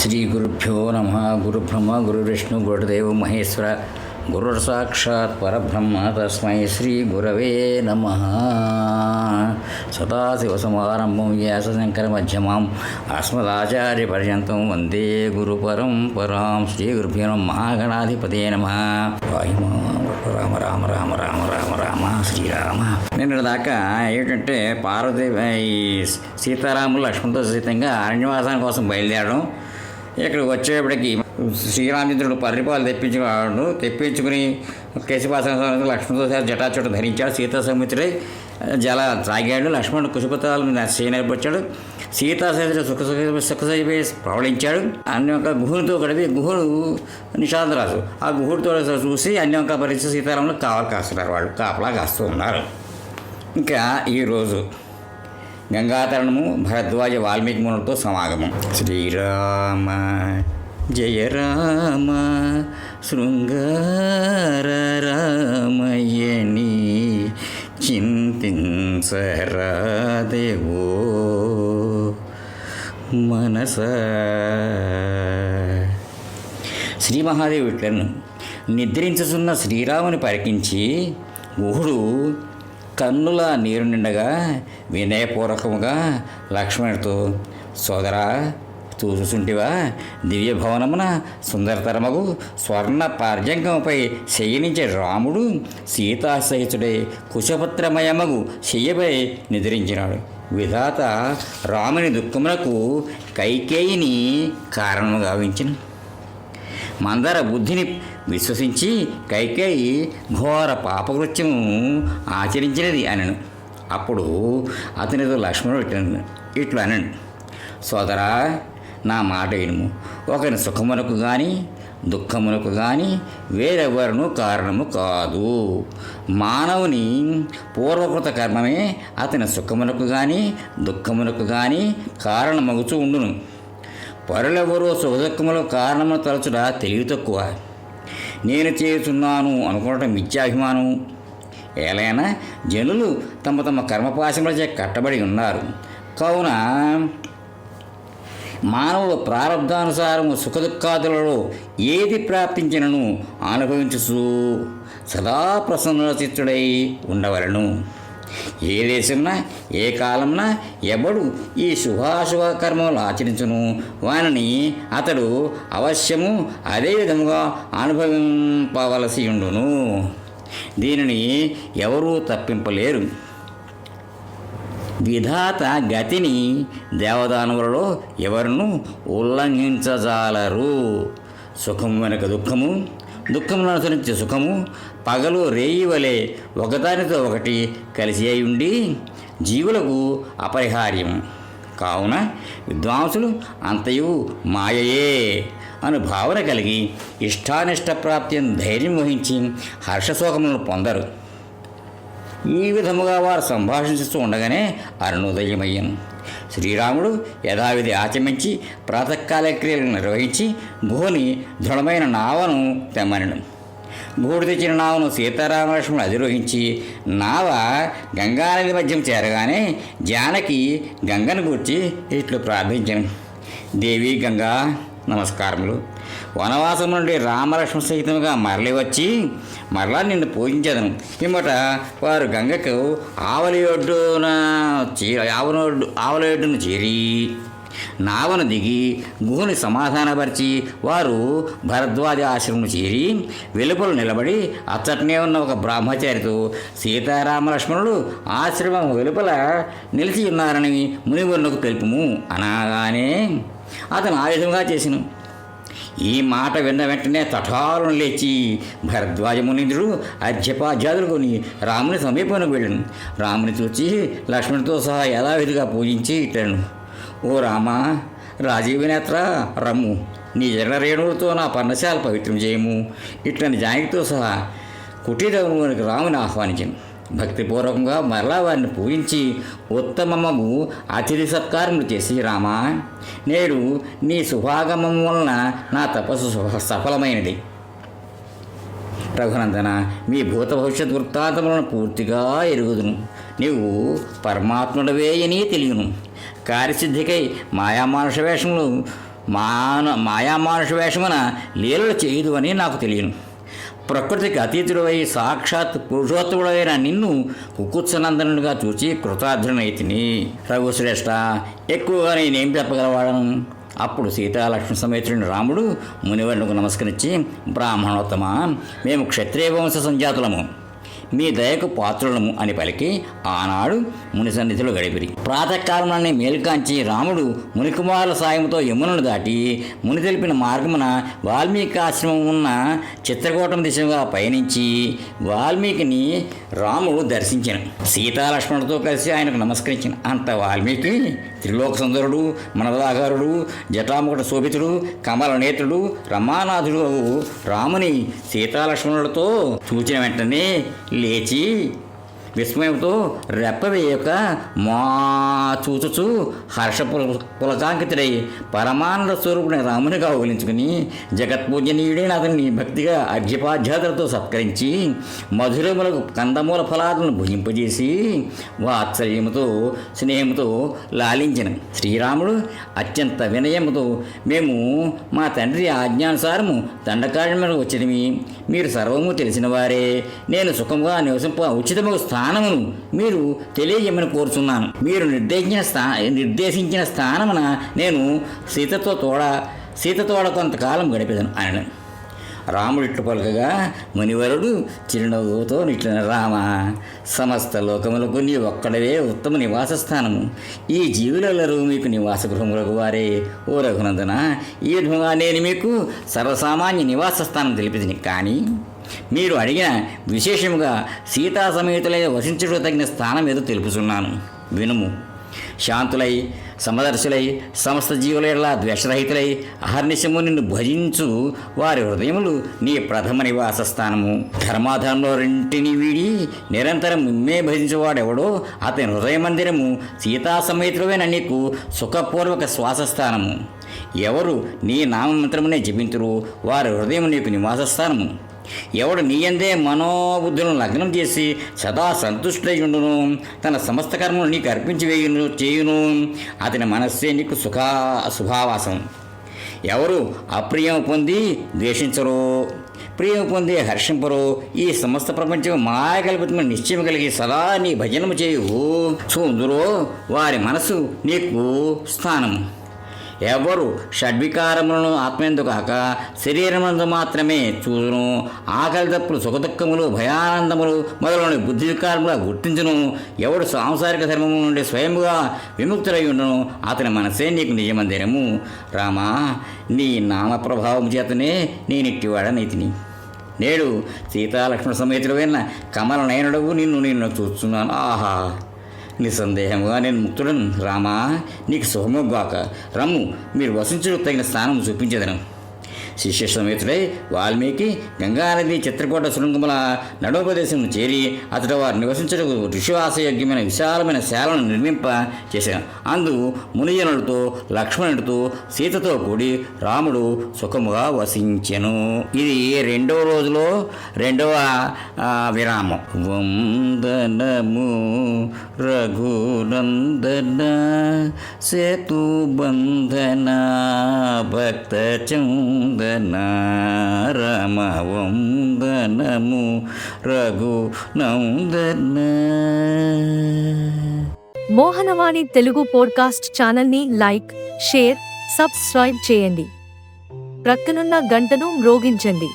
శ్రీ గురుభ్యో నమ గురుబ్రహ్మ గురువిష్ణు గురుదేవ మహేశ్వర గురుర్ సాక్షాత్ పరబ్రహ్మ తస్మై శ్రీ గురవే నమ సదాశివసమారంభం వ్యాసశంకర మధ్యమాం అస్మదాచార్య పర్యంతం వందే గురు పరంపరాం శ్రీ గురుభ్యో నమ మహాగణాధిపతే నమ రామ రామ రామ రామ రామ రామ శ్రీరామ నిన్న దాకా ఏంటంటే పార్వతి ఈ సీతారాములు లక్ష్మణతో సహితంగా అరణ్యవాసాని కోసం బయలుదేరడం ఇక్కడికి వచ్చేప్పటికి శ్రీరామచంద్రుడు పరిపాలు తెప్పించుకున్నాడు. తెప్పించుకుని కేశవాసన లక్ష్మణతో సార్ జటాచుట ధరించాడు. సీతా సముద్రుడే జల త్రాగాడు. లక్ష్మణుడు కుశపుతాలను చేయనర్పొచ్చాడు సీతా సముద్ర సుఖ సుఖ ప్రవళించాడు. అన్ని ఒక గుహునితో గడిపి గుహుడు నిషాదరాజు ఆ గుహుడితో చూసి అన్ని ఒక పరిస్థితి సీతారాములు కావాలి కాస్తున్నారు వాళ్ళు కాపలా కాస్తూ ఉన్నారు. ఇంకా ఈరోజు గంగాతరణము భరద్వాజ వాల్మీకి మునులతో సమాగమం. శ్రీరామ జయ రామ శృంగార రామయణి చింతించరాదేవో మనస. శ్రీ మహాదేవి ఇట్లను నిద్రించుతున్న శ్రీరాముని పరికించి గుహుడు కన్నుల నీరు నిండగా వినయపూర్వకముగా లక్ష్మణుడితో సోదరా చూసుంటివా? దివ్య భవనమున సుందరతరమగు స్వర్ణ పార్జంగముపై శయనించే రాముడు సీతాసహితుడే కుశపత్రమయమగు శయ్యపై నిద్రించినాడు. విధాత రాముని దుఃఖమునకు కైకేయిని కారణము గావించిన. మందర బుద్ధిని విశ్వసించి కైకేయి ఘోర పాపకృత్యము ఆచరించినది అనను. అప్పుడు అతనితో లక్ష్మణుడు ఇట్లా ఇట్లు అనను. సోదరా నా మాట వినుము. ఒకరి సుఖమునకు కానీ దుఃఖమునకు కానీ వేరెవరును కారణము కాదు. మానవుని పూర్వకృత కర్మమే అతని సుఖమునకు కానీ దుఃఖమునకు కానీ కారణమగుచూ ఉండును. పరులెవరో సుఖదుఖములకు కారణము తలచుట తెలివి తక్కువ. నేను చేస్తున్నాను అనుకోవటం మిథ్యాభిమానం ఏలైనా జనులు తమ తమ కర్మపాశములచే కట్టబడి ఉన్నారు. కావున మానవుడు ప్రారంధానుసారము సుఖదుఖాదులలో ఏది ప్రాప్తించినను అనుభవించుచు సదా ప్రసన్నచిత్తుడై ఉండవలను. ఏ దేశంన ఏ కాలంన ఎవడు ఈ శుభాశుభ కర్మలు ఆచరించును? వానిని అతడు అవశ్యము అదే విధముగా అనుభవింపవలసి ఉండును దీనిని ఎవరూ తప్పింపలేరు. విధాత గతిని దేవదానవులలో ఎవరును ఉల్లంఘించజాలరు. సుఖం వెనుక దుఃఖము దుఃఖమును అనుసరించి సుఖము పగలు రేయి వలె ఒకదానితో ఒకటి కలిసి అయి ఉండి జీవులకు అపరిహార్యం. కావున విద్వాంసులు అంతయు మాయయే అను భావన కలిగి ఇష్టానిష్ట ప్రాప్తిని ధైర్యం వహించి హర్షశోకములను పొందరు. ఈ విధముగా వారు సంభాషిస్తూ ఉండగానే అరుణోదయమయ్యను. శ్రీరాముడు యథావిధి ఆచమించి ప్రాతకాల క్రియలను నిర్వహించి భూని దృఢమైన నావను తెమ్మనను. గుహుడు తెచ్చిన నావను సీతారామలక్ష్మణుడు అధిరోహించి నావ గంగానది మధ్యం చేరగానే జానకి గంగను గూర్చి ఇట్లు ప్రార్థించను. దేవి గంగా నమస్కారములు. వనవాసం నుండి రామలక్ష్మణ సహితంగా మరలి వచ్చి మరలా నిన్ను పూజించదను. ఇమ్మట వారు గంగకు ఆవలి ఒడ్డున చీ ఆవన ఆవలి ఒడ్డును చేరి నావను దిగి గుహుని సమాధానపరిచి వారు భరద్వాజ ఆశ్రమం చేరి వెలుపల నిలబడి అచ్చటనే ఉన్న ఒక బ్రహ్మచారితో సీతారామలక్ష్మణుడు ఆశ్రమం వెలుపల నిలిచి ఉన్నారని మునివర్ణకు తెలుపుము. అనగానే అతను ఆ విధంగా చేసిను. ఈ మాట విన్న వెంటనే తటాలను లేచి భరద్వాజ మునీంద్రుడు అర్ఘ్యపాధ్యాదులుకొని రాముని సమీపానికి వెళ్ళాను. రాముని చూచి లక్ష్మణుతో సహా యథావిధిగా పూజించి ఇట్టాను. ఓ రామ రాజీవనేత్ర రమ్ము. నీ జనరేణువులతో నా పర్ణశాల పవిత్రం చేయము. ఇట్లని జానకితో సహా కుటీరంలోనికి రాముని ఆహ్వానించాను. భక్తిపూర్వకంగా మరలా వారిని పూజించి ఉత్తమము అతిథి సత్కారములు చేసి రామా నేడు నీ శుభాగమం వలన నా తపస్సు సఫలమైనది. రఘునందన మీ భూత భవిష్యత్ వృత్తాంతములను పూర్తిగా ఎరుగుదును. నీవు పరమాత్ముడవే అని తెలియను. కార్యసిద్ధికై మాయామానుష వేషములు మాన మాయామానుష వేషమున లీలలు చేయదు అని నాకు తెలియను. ప్రకృతికి అతీతుడవై సాక్షాత్ పురుషోత్తముడైన నిన్ను కుకుత్సనందనుడిగా చూచి కృతార్థునైతిని రఘుశ్రేష్ఠ ఎక్కువగా నేనేం చెప్పగలవాడను. అప్పుడు సీతాలక్ష్మణ సమేతుడిని రాముడు మునివర్ణకు నమస్కరించి బ్రాహ్మణోత్తమ మేము క్షత్రియ వంశ సంజాతులము. మీ దయకు పాత్రులము అని పలికి ఆనాడు ముని సన్నిధిలో గడిపిరి. ప్రాతకాలంలోనే మేలుకాంచి రాముడు మునికుమారుల సాయంతో యమునను దాటి ముని తెలిపిన మార్గమున వాల్మీకి ఆశ్రమం ఉన్న చిత్రకూటం దిశగా పయనించి వాల్మీకిని రాముడు దర్శించను. సీతాలక్ష్మణులతో కలిసి ఆయనకు నమస్కరించిన. అంత వాల్మీకి త్రిలోక సుందరుడు మనదాగారుడు జటాముకుట శోభితుడు కమల నేత్రుడు రమానాథుడు రాముని సీతాలక్ష్మణులతో చూచిన వెంటనే లేచి విస్మయంతో రెప్పవేయక మా చూచుచు హర్ష పుల- పులకాంకితుడై పరమానంద స్వరూపుని రామునిగా ఊహించుకుని జగత్పూజనీయుడైన అతన్ని భక్తిగా అర్ఘ్యపాధ్యాతులతో సత్కరించి మధురములకు కందమూల ఫలాలను భుజింపజేసి వాత్సల్యముతో స్నేహంతో లాలించిన. శ్రీరాముడు అత్యంత వినయముతో మేము మా తండ్రి ఆజ్ఞానుసారము దండకారణ్యములకు వచ్చినవి. మీరు సర్వము తెలిసిన వారే నేను సుఖముగా నివసింప ఉచితముగా స్థానమును మీరు తెలియజేయమని కోరుచున్నాను. మీరు నిర్దేశించిన స్థా నిర్దేశించిన స్థానమున నేను సీతతో తోడ సీతతోడ కొంతకాలం గడిపేదను ఆయన రాముడు ఇట్లు పలకగా మునివరుడు చిరునవ్వుతో నిట్లిన రామ సమస్త లోకములకు నీ ఒక్కడవే ఉత్తమ నివాస స్థానము. ఈ జీవులెల్లరూ మీకు నివాస గృహములకు వారే. ఓ రఘునందన ఈ విధంగా నేను మీకు సర్వసామాన్య నివాస స్థానం తెలిపింది కానీ మీరు అడిగిన విశేషముగా సీతా సమేతులై వసించుటకు తగిన స్థానం ఏదో తెలుపుచున్నాను. వినుము. శాంతులై సమదర్శులై సమస్త జీవుల ద్వేషరహితులై అహర్నిశము నిన్ను భజించు. వారి హృదయములు నీ ప్రథమ నివాస స్థానము. ధర్మాధారంలో రెంటిని వీడి నిరంతరం మిమ్మే భజించేవాడెవడో అతని హృదయ మందిరము సీతా నీకు సుఖపూర్వక శ్వాసస్థానము ఎవరు నీ నామమంత్రమునే జపింతురు వారి హృదయం నీకు నివాస స్థానము. ఎవడు నీయందే మనోబుద్ధులను లగ్నం చేసి సదా సంతుష్టుడై ఉండును తన సమస్త కర్మను నీకు అర్పించి వేయును చేయును. అతని మనస్సే నీకు సుఖ శుభావాసం ఎవరు అప్రియం పొంది ద్వేషించరు ప్రియం పొంది హర్షింపరు. ఈ సమస్త ప్రపంచం మాయకల్పితమైన నిశ్చయం కలిగి సదా నీ భజనము చేయు. చూందురో వారి మనసు నీకు స్థానము. ఎవరు షడ్వికారములను ఆత్మేందు కాక శరీరమందు మాత్రమే చూచును ఆకలి తప్పులు సుఖదుఖములు భయానందములు మొదలైన బుద్ధి వికారముగా గుర్తించును. ఎవడు సాంసారిక ధర్మము నుండి స్వయముగా విముక్తులై ఉండను అతని మనసే నీకు నిజమందిరము రామా నీ నామ ప్రభావం చేతనే నేనిట్టివాడనైతిని నేడు సీతాలక్ష్మణ సమేతుడైన కమల నయనుడవు నిన్ను నిన్ను చూస్తున్నాను. ఆహా! నిస్సందేహముగా నేను ముక్తుడను. రామా నీకు శుభముగాక రమ్ము మీరు వసించడం తగిన స్థానం చూపించదను. శిష్య సమేతుడై వాల్మీకి గంగానది చిత్రకూట శృంగముల నడోపదేశం చేరి అతడు వారు నివసించడం ఋషివాసయోగ్యమైన విశాలమైన శాలను నిర్మింప చేశాను అందు మునిజనులతో లక్ష్మణుడితో సీతతో కూడి రాముడు సుఖముగా వసించెను. ఇది రెండవ రోజులో రెండవ విరామం. వందనము రఘునందన సేతు బంధన భక్త చందన రమ రఘునందన మోహనవాణి తెలుగు పోడ్కాస్ట్ ఛానల్ని లైక్ షేర్ సబ్స్క్రైబ్ చేయండి. ప్రక్కనున్న గంటను మ్రోగించండి.